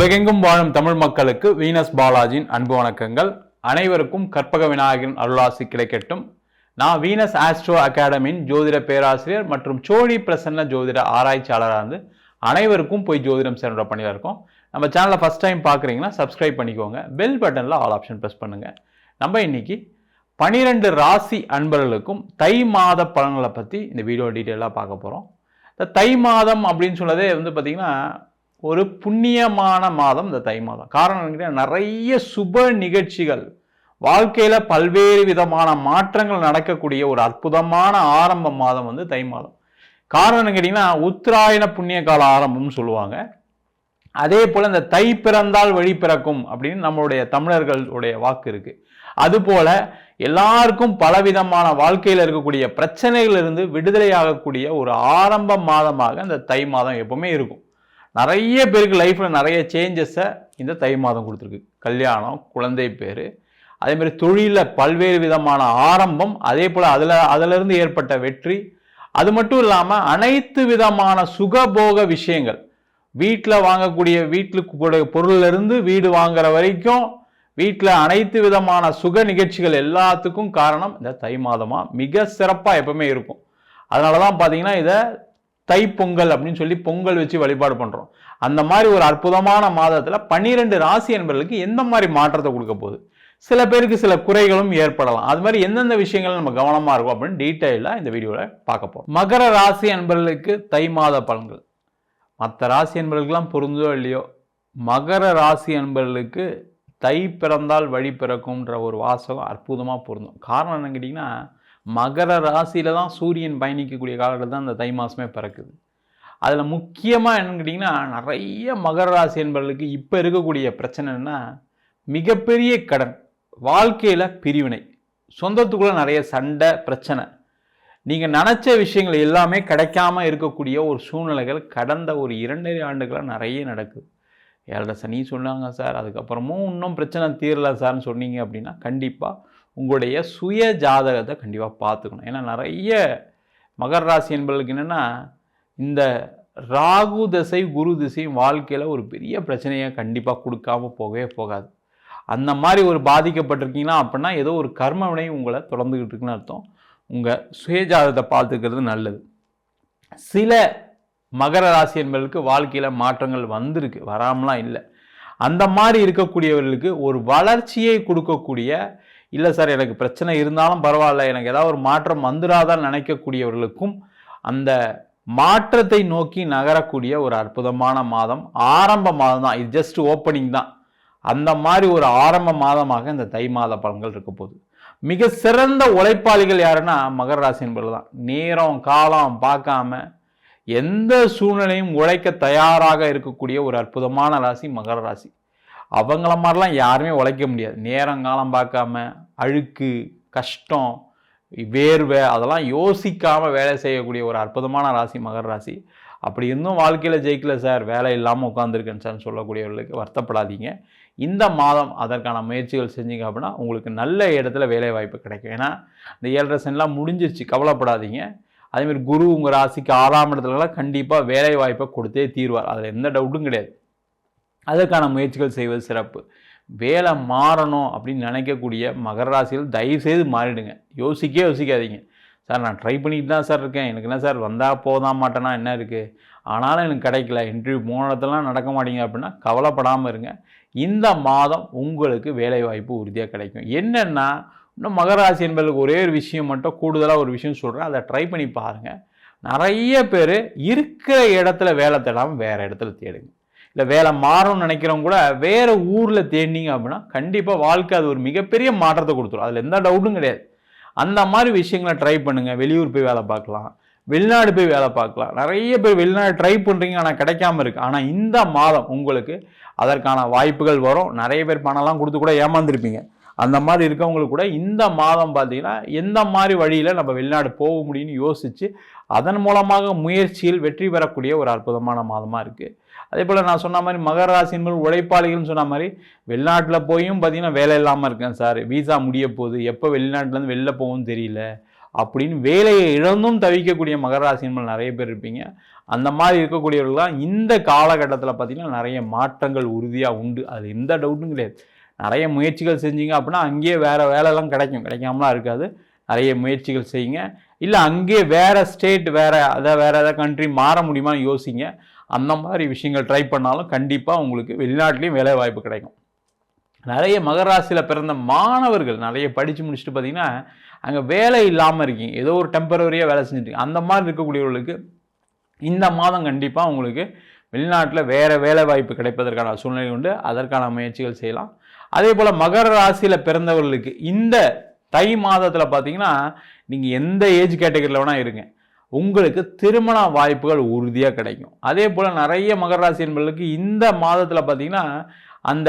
உலகெங்கும் வாழும் தமிழ் மக்களுக்கு வீனஸ் பாலாஜியின் அன்பு வணக்கங்கள். அனைவருக்கும் கற்பக விநாயகன் அருளாசி கிடைக்கட்டும். நான் வீனஸ் ஆஸ்ட்ரோ அகாடமியின் ஜோதிட பேராசிரியர் மற்றும் சோழி பிரசன்ன ஜோதிட ஆராய்ச்சியாளராக இருந்து அனைவருக்கும் போய் ஜோதிடம் சேர்ந்த பண்ணியில் இருக்கோம். நம்ம சேனலை ஃபஸ்ட் டைம் பார்க்குறீங்கன்னா சப்ஸ்கிரைப் பண்ணிக்கோங்க. பெல் பட்டனில் ஆல் ஆப்ஷன் ப்ரெஸ் பண்ணுங்கள் நம்ம இன்னைக்கு பனிரெண்டு ராசி அன்பர்களுக்கும் தை மாத பலன்களை பற்றி இந்த வீடியோ டீட்டெயிலாக பார்க்க போகிறோம் இந்த தை மாதம் அப்படின்னு சொன்னதே வந்து பார்த்திங்கன்னா ஒரு புண்ணியமான மாதம் இந்த தை மாதம். காரணம் நிறைய சுப நிகழ்ச்சிகள் வாழ்க்கையில் பல்வேறு விதமான மாற்றங்கள் நடக்கக்கூடிய ஒரு அற்புதமான ஆரம்ப மாதம் வந்து தை மாதம். காரணம் கேட்டிங்கன்னா உத்தராயண புண்ணிய கால ஆரம்பம்னு சொல்லுவாங்க. அதே போல் இந்த தை பிறந்தால் வழி பிறக்கும் அப்படின்னு நம்மளுடைய தமிழர்களுடைய வாக்கு இருக்குது அதுபோல் எல்லாருக்கும் பலவிதமான வாழ்க்கையில் இருக்கக்கூடிய பிரச்சனைகளிலிருந்து விடுதலையாகக்கூடிய ஒரு ஆரம்ப மாதமாக இந்த தை மாதம் எப்பவுமே இருக்கும். நிறைய பேருக்கு லைஃப்பில் நிறைய சேஞ்சஸை இந்த தை மாதம் கொடுத்துருக்கு. கல்யாணம் குழந்தை பேர் அதே மாதிரி தொழிலில் பல்வேறு விதமான ஆரம்பம் அதே போல் அதில் அதிலிருந்து ஏற்பட்ட வெற்றி. அது மட்டும் இல்லாமல் அனைத்து விதமான சுகபோக விஷயங்கள். வீட்டில் வாங்கக்கூடிய வீட்டுக்கு கூட இருந்து வீடு வாங்குற வரைக்கும் வீட்டில் அனைத்து விதமான சுக நிகழ்ச்சிகள் எல்லாத்துக்கும் காரணம் இந்த தை மாதமாக மிக சிறப்பாக எப்பவுமே இருக்கும். அதனால தான் பார்த்தீங்கன்னா இதை தைப்பொங்கல் அப்படின்னு சொல்லி பொங்கல் வச்சு வழிபாடு பண்ணுறோம் அந்த மாதிரி ஒரு அற்புதமான மாதத்தில் பன்னிரெண்டு ராசி என்பவர்களுக்கு எந்த மாதிரி மாற்றத்தை கொடுக்க போகுது? சில பேருக்கு சில குறைகளும் ஏற்படலாம். அது மாதிரி எந்தெந்த விஷயங்கள் நம்ம கவனமாக இருக்கும் அப்படின்னு டீட்டெயிலாக இந்த வீடியோவில் பார்க்க போகிறோம் மகர ராசி என்பவர்களுக்கு தை மாத பலன்கள். மற்ற ராசி என்பவர்களுக்கெல்லாம் பொருந்தோ இல்லையோ மகர ராசி என்பவர்களுக்கு தை பிறந்தால் வழி பிறக்கும்ன்ற ஒரு வாசகம் அற்புதமாக பொருந்தும். காரணம் என்னன்னு கேட்டிங்கன்னா மகர ராசியில் தான் சூரியன் பயணிக்கக்கூடிய காலத்தில் தான் இந்த தை மாதமே பிறக்குது. அதில் முக்கியமாக என்னன்னு கேட்டிங்கன்னா நிறைய மகர ராசி என்பவர்களுக்கு இப்போ இருக்கக்கூடிய பிரச்சனைன்னா மிகப்பெரிய கடன் வாழ்க்கையில் பிரிவினை சொந்தத்துக்குள்ளே நிறைய சண்டை பிரச்சனை. நீங்கள் நினச்ச விஷயங்கள் எல்லாமே கிடைக்காம இருக்கக்கூடிய ஒரு சூழ்நிலைகள் கடந்த ஒரு இரண்டரை ஆண்டுகளாக நிறைய நடக்குது. ஏழரை சனி சொன்னாங்க சார் அதுக்கப்புறமும் இன்னும் பிரச்சனை தீரலை சார்னு சொன்னீங்க அப்படின்னா கண்டிப்பாக உங்களுடைய சுய ஜாதகத்தை கண்டிப்பாக பார்த்துக்கணும். ஏன்னா நிறைய மகர ராசி என்பவர்களுக்கு என்னென்னா இந்த ராகு திசை குரு திசையும் வாழ்க்கையில் ஒரு பெரிய பிரச்சனையை கண்டிப்பாக கொடுக்காம போகவே போகாது. அந்த மாதிரி ஒரு பாதிக்கப்பட்டிருக்கீங்கன்னா அப்படின்னா ஏதோ ஒரு கர்ம வினை உங்களை தொடர்ந்துக்கிட்டு இருக்குன்னு அர்த்தம் உங்கள் சுயஜாதகத்தை பார்த்துக்கிறது நல்லது. சில மகர ராசி என்பவர்களுக்கு வாழ்க்கையில் மாற்றங்கள் வந்திருக்கு. வராமலாம் இல்லை. அந்த மாதிரி இருக்கக்கூடியவர்களுக்கு ஒரு வளர்ச்சியை கொடுக்கக்கூடிய இல்லை சார் எனக்கு பிரச்சனை இருந்தாலும் பரவாயில்ல. எனக்கு ஏதாவது ஒரு மாற்றம் வந்துடாதான் நினைக்கக்கூடியவர்களுக்கும் அந்த மாற்றத்தை நோக்கி நகரக்கூடிய ஒரு அற்புதமான மாதம் ஆரம்ப மாதம் தான். இது ஜஸ்ட் ஓப்பனிங் தான். அந்த மாதிரி ஒரு ஆரம்ப மாதமாக இந்த தை மாத பலன்கள் இருக்க போகுது. மிக சிறந்த உழைப்பாளிகள் யாருன்னா மகர ராசி என்பது தான். நேரம் காலம் பார்க்காம எந்த சூழ்நிலையும் உழைக்க தயாராக இருக்கக்கூடிய ஒரு அற்புதமான ராசி மகர ராசி. அவங்கள மாதிரிலாம் யாருமே உழைக்க முடியாது. நேரம் காலம் பார்க்காம அழுக்கு கஷ்டம் வேர்வை அதெல்லாம் யோசிக்காமல் வேலை செய்யக்கூடிய ஒரு அற்புதமான ராசி மகர ராசி. அப்படி இன்னும் வாழ்க்கையில் ஜெயிக்கல சார். வேலை இல்லாமல் உட்காந்துருக்கேன் சார்னு சொல்லக்கூடியவர்களுக்கு வருத்தப்படாதீங்க. இந்த மாதம் அதற்கான முயற்சிகள் செஞ்சீங்க அப்படின்னா உங்களுக்கு நல்ல இடத்துல வேலை வாய்ப்பு கிடைக்கும். ஏன்னா இந்த ஏழரை சனிலாம் முடிஞ்சிருச்சு. கவலைப்படாதீங்க. அதேமாதிரி குரு உங்கள் ராசிக்கு ஆறாம் இடத்துலலாம் கண்டிப்பாக வேலை வாய்ப்பை கொடுத்தே தீர்வார். அதில் எந்த டவுட்டும் கிடையாது. அதற்கான முயற்சிகள் செய்வது சிறப்பு. வேலை மாறணும் அப்படின்னு நினைக்கக்கூடிய மகர ராசியில் தயவுசெய்து மாறிடுங்க. யோசிக்கவே யோசிக்காதீங்க. சார் நான் ட்ரை பண்ணிட்டு தான் சார் இருக்கேன். எனக்கு என்ன சார் வந்தால் போதான் மாட்டேன்னா என்ன இருக்குது ஆனாலும் எனக்கு கிடைக்கல. இன்டர்வியூ போன நடக்க மாட்டீங்க அப்படின்னா கவலைப்படாமல் இருங்க. இந்த மாதம் உங்களுக்கு வேலை வாய்ப்பு உறுதியாக கிடைக்கும். என்னென்னா இன்னும் மகராசி என்பதற்கு ஒரே ஒரு விஷயம் மட்டும் கூடுதலாக ஒரு விஷயம் சொல்கிறேன் அதை ட்ரை பண்ணி பாருங்கள் நிறைய பேர் இருக்கிற இடத்துல வேலை தேடாமல் வேறு இடத்துல தேடுங்க. இல்லை வேலை மாறணும்னு நினைக்கிறவங்க கூட வேறு ஊரில் தேடினீங்க அப்படின்னா கண்டிப்பாக வாழ்க்கை அது ஒரு மிகப்பெரிய மாற்றத்தை கொடுத்துரும். அதில் எந்த டவுட்டும் கிடையாது. அந்த மாதிரி விஷயங்களை ட்ரை பண்ணுங்கள் வெளியூர் போய் வேலை பார்க்கலாம். வெளிநாடு போய் வேலை பார்க்கலாம். நிறைய பேர் வெளிநாடு ட்ரை பண்ணுறீங்க ஆனால் கிடைக்காம இருக்குது ஆனால் இந்த மாதம் உங்களுக்கு அதற்கான வாய்ப்புகள் வரும். நிறைய பேர் பணம்லாம் கொடுத்து கூட ஏமாந்துருப்பீங்க. அந்த மாதிரி இருக்கவங்களுக்கு கூட இந்த மாதம் பார்த்தீங்கன்னா எந்த மாதிரி வழியில் நம்ம வெளிநாடு போக முடியும்னு யோசித்து அதன் மூலமாக முயற்சியில் வெற்றி பெறக்கூடிய ஒரு அற்புதமான மாதமாக இருக்குது அதே போல் நான் சொன்ன மாதிரி மகர ராசி உழைப்பாளிகள்னு சொன்ன மாதிரி வெளிநாட்டில் போயும் பார்த்தீங்கன்னா வேலை இல்லாமல் இருக்கேன் சார் வீசா முடிய போகுது. எப்போ வெளிநாட்டிலேருந்து வெளில போகவும் தெரியல. அப்படின்னு வேலையை இழந்தும் தவிக்கக்கூடிய மகர ராசி நிறைய பேர் இருப்பீங்க. அந்த மாதிரி இருக்கக்கூடியவர்கள் தான் இந்த காலகட்டத்தில் பார்த்தீங்கன்னா நிறைய மாற்றங்கள் உறுதியாக உண்டு. அது எந்த டவுட்டும் கிடையாது. நிறைய முயற்சிகள் செஞ்சீங்க அப்படின்னா அங்கேயே வேறு வேலைலாம் கிடைக்கும். கிடைக்காமலாம் இருக்காது. நிறைய முயற்சிகள் செய்யுங்க. இல்லை அங்கேயே வேறு ஸ்டேட் வேறு அதை வேறு ஏதாவது கண்ட்ரி மாற முடியுமான்னு யோசிங்க. அந்த மாதிரி விஷயங்கள் ட்ரை பண்ணாலும் கண்டிப்பாக உங்களுக்கு வெளிநாட்டிலையும் வேலை வாய்ப்பு கிடைக்கும். நிறைய மகராசியில் பிறந்த மாணவர்கள் நிறைய படித்து முடிச்சுட்டு பார்த்தீங்கன்னா அங்கே வேலை இல்லாமல் இருக்கீங்க. ஏதோ ஒரு டெம்பரவரியாக வேலை செஞ்சுட்டு அந்த மாதிரி இருக்கக்கூடியவர்களுக்கு இந்த மாதம் கண்டிப்பாக உங்களுக்கு வெளிநாட்டில் வேறு வேலை வாய்ப்பு கிடைப்பதற்கான சூழ்நிலை உண்டு. அதற்கான முயற்சிகள் செய்யலாம். அதே போல் மகர ராசியில் பிறந்தவர்களுக்கு இந்த தை மாதத்தில் பார்த்தீங்கன்னா நீங்கள் எந்த ஏஜ் கேட்டகரியில் வேணால் இருங்க. உங்களுக்கு திருமண வாய்ப்புகள் உறுதியாக கிடைக்கும். அதே போல் நிறைய மகர ராசி என்பர்களுக்கு இந்த மாதத்தில் பார்த்திங்கன்னா அந்த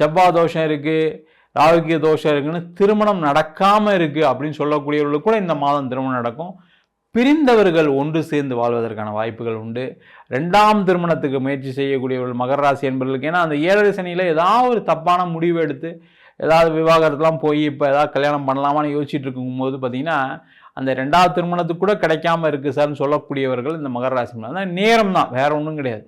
செவ்வாய் தோஷம் இருக்குது ராகுக்கிய தோஷம் இருக்குன்னு திருமணம் நடக்காமல் இருக்குது அப்படின்னு சொல்லக்கூடியவர்களுக்கு கூட இந்த மாதம் திருமணம் நடக்கும். பிரிந்தவர்கள் ஒன்று சேர்ந்து வாழ்வதற்கான வாய்ப்புகள் உண்டு. ரெண்டாம் திருமணத்துக்கு முயற்சி செய்யக்கூடியவர்கள் மகர ராசி என்பவர்களுக்கு ஏன்னா அந்த ஏழரை சனியில் ஏதாவது ஒரு தப்பான முடிவு எடுத்து ஏதாவது விவாகரத்துலாம் போய் இப்போ ஏதாவது கல்யாணம் பண்ணலாமான்னு யோசிச்சுட்டு இருக்கும்போது பார்த்தீங்கன்னா அந்த ரெண்டாவது திருமணத்துக்கு கூட கிடைக்காம இருக்குது சார்னு சொல்லக்கூடியவர்கள் இந்த மகர ராசி நேரம் தான் வேற ஒன்றும் கிடையாது.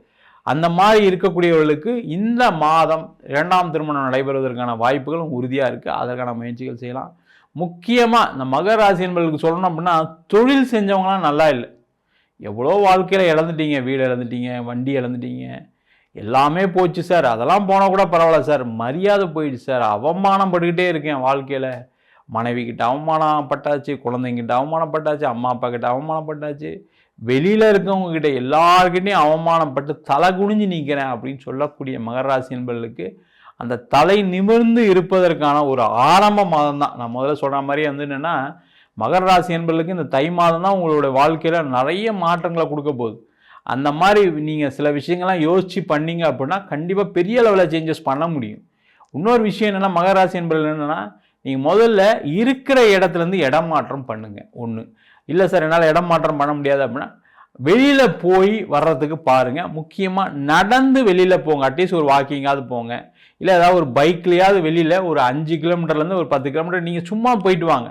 அந்த மாதிரி இருக்கக்கூடியவர்களுக்கு இந்த மாதம் இரண்டாம் திருமணம் நடைபெறுவதற்கான வாய்ப்புகளும் உறுதியாக இருக்குது அதற்கான முயற்சிகள் செய்யலாம். முக்கியமாக இந்த மகர ராசி என்பவர்களுக்கு சொல்லணும் அப்படின்னா தொழில் செஞ்சவங்களாம் நல்லா இல்லை. எவ்வளோ வாழ்க்கையில் இழந்துட்டீங்க வீடு இழந்துட்டீங்க வண்டி இழந்துட்டீங்க எல்லாமே போச்சு சார். அதெல்லாம் போனால் கூட பரவாயில்ல சார். மரியாதை போயிடுச்சு சார். அவமானம் பட்டுக்கிட்டே இருக்கேன் வாழ்க்கையில். மனைவிக்கிட்ட அவமானப்பட்டாச்சு குழந்தைங்கிட்ட அவமானப்பட்டாச்சு அம்மா அப்பா கிட்ட அவமானப்பட்டாச்சு. வெளியில் இருக்கவங்கக்கிட்ட எல்லாருக்கிட்டையும் அவமானப்பட்டு தலை குனிஞ்சு நிற்கிறேன் அப்படின்னு சொல்லக்கூடிய மகராசி என்பர்களுக்கு அந்த தலை நிமிர்ந்து இருப்பதற்கான ஒரு ஆரம்ப மாதம் தான். நான் முதல்ல சொல்கிற மாதிரி வந்து என்னென்னா மகர ராசி என்பர்களுக்கு இந்த தை மாதம் தான் உங்களுடைய வாழ்க்கையில் நிறைய மாற்றங்களை கொடுக்க போகுது. அந்த மாதிரி நீங்கள் சில விஷயங்கள்லாம் யோசித்து பண்ணீங்க அப்படின்னா கண்டிப்பாக பெரிய லெவலில் சேஞ்சஸ் பண்ண முடியும். இன்னொரு விஷயம் என்னென்னா மகராசி என்பதில் என்னென்னா நீங்கள் முதல்ல இருக்கிற இடத்துலேருந்து இடம் மாற்றம் பண்ணுங்கள் ஒன்று இல்லை சார் என்னால் இடம் மாற்றம் பண்ண முடியாது அப்படின்னா வெளியில் போய் வர்றதுக்கு பாருங்கள் முக்கியமாக நடந்து வெளியில் போங்க. அட்லீஸ்ட் ஒரு வாக்கிங்காவது போங்க. இல்லை ஏதாவது ஒரு பைக்லேயாவது வெளியில் ஒரு அஞ்சு கிலோமீட்டர்லேருந்து ஒரு பத்து கிலோமீட்டர் நீங்கள் சும்மா போயிட்டு வாங்க.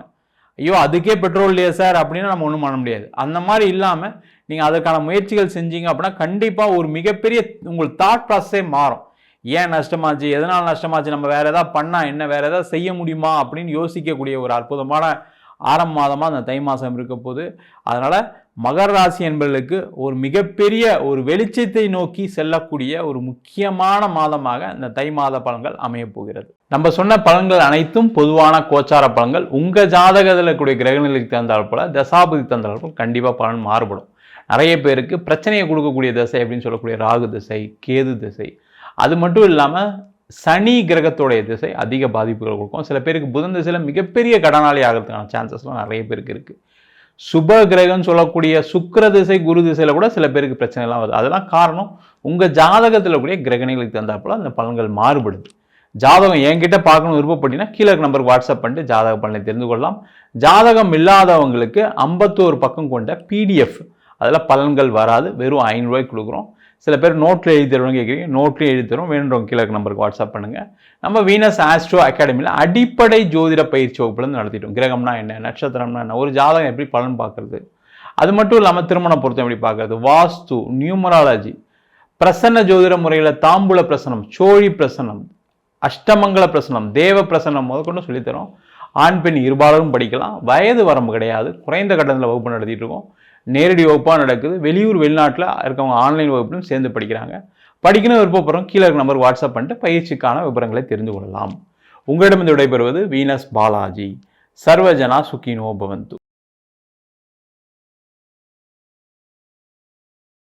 ஐயோ அதுக்கே பெட்ரோல் இல்லையா சார் அப்படின்னு நம்ம ஒன்றும் பண்ண முடியாது. அந்த மாதிரி இல்லாமல் நீங்கள் அதற்கான முயற்சிகள் செஞ்சீங்க அப்படின்னா கண்டிப்பாக ஒரு மிகப்பெரிய உங்கள் தாட் ப்ராசஸே மாறும். ஏன் நஷ்டமாச்சு? எதனால் நஷ்டமாச்சு? நம்ம வேறு எதாவது பண்ணால் என்ன? வேறு எதாவது செய்ய முடியுமா? அப்படின்னு யோசிக்கக்கூடிய ஒரு அற்புதமான ஆரம்ப மாதமாக அந்த தை மாதம் இருக்க போது அதனால் மகர ராசி என்பவர்களுக்கு ஒரு மிகப்பெரிய ஒரு வெளிச்சத்தை நோக்கி செல்லக்கூடிய ஒரு முக்கியமான மாதமாக இந்த தை மாத பலன்கள் அமையப் போகிறது. நம்ம சொன்ன பலன்கள் அனைத்தும் பொதுவான கோச்சார பலன்கள். உங்கள் ஜாதகத்தில் கூடிய கிரகநிலைக்கு தந்தால் போல தசாபதி தந்தால் போல் கண்டிப்பாக பலன் மாறுபடும். நிறைய பேருக்கு பிரச்சனையை கொடுக்கக்கூடிய திசை அப்படின்னு சொல்லக்கூடிய ராகு திசை கேது திசை அது மட்டும் இல்லாமல் சனி கிரகத்துடைய திசை அதிக பாதிப்புகள் கொடுக்கும். சில பேருக்கு புதன் திசையில் மிகப்பெரிய கடனாளி ஆகிறதுக்கான சான்சஸ்லாம் நிறைய பேருக்கு இருக்குது சுப கிரகம்னு சொல்லக்கூடிய சுக்கர திசை குரு திசையில் கூட சில பேருக்கு பிரச்சனைலாம் வருது. அதெல்லாம் காரணம் உங்கள் ஜாதகத்தில் கூடிய கிரகணிகளுக்கு தந்தாப்புல அந்த பலன்கள் மாறுபடுது. ஜாதகம் என்கிட்ட பார்க்கணும் விருப்பப்பட்டீங்கன்னா கீழே நம்பருக்கு வாட்ஸ்அப் பண்ணிட்டு ஜாதக பலனை தெரிந்து கொள்ளலாம். ஜாதகம் இல்லாதவங்களுக்கு ஐம்பத்தோரு பக்கம் கொண்ட பிடிஎஃப் அதில் பலன்கள் வராது. வெறும் ஐநூறுரூவாய்க்கு கொடுக்குறோம். சில பேர் நோட்டில் எழுதி தருவோம்னு கேட்குறீங்க. நோட்லேயும் எழுதி தரும் வேணுன்றவங்க கீழே நம்பருக்கு வாட்ஸ்அப் பண்ணுங்கள் நம்ம வீனஸ் ஆஸ்ட்ரோ அகாடமியில் அடிப்படை ஜோதிட பயிற்சி வகுப்புலேருந்து நடத்திட்டோம். கிரகம்னா என்ன? நட்சத்திரம்னா என்ன? ஒரு ஜாதகம் எப்படி பலன் பார்க்குறது? அது மட்டும் இல்லாமல் திருமண பொருத்தம் எப்படி பார்க்குறது? வாஸ்து நியூமராலஜி பிரசன்ன ஜோதிட முறையில் தாம்பூல பிரசனம் சோழி பிரசனம் அஷ்டமங்கல பிரசனம் தேவ பிரசனம் முதற்கொண்டு சொல்லித்தரோம். ஆண் பெண் இருபாலரும் படிக்கலாம். வயது வரம்பு கிடையாது. குறைந்த கட்டணத்தில் வகுப்பு நடத்திட்டு இருக்கோம். நேரடி வகுப்பாக நடக்குது. வெளியூர் வெளிநாட்டில் இருக்கவங்க ஆன்லைன் வகுப்பிலும் சேர்ந்து படிக்கிறாங்க. படிக்கணும் விருப்பப்படுறோம் கீழே இருக்க நம்பர் வாட்ஸ்அப் பண்ணிட்டு பயிற்சிக்கான விவரங்களை தெரிந்து கொள்ளலாம். உங்களிடமிருந்து விடைபெறுவது வீனஸ் பாலாஜி. சர்வஜனா சுக்கினோ பவந்து.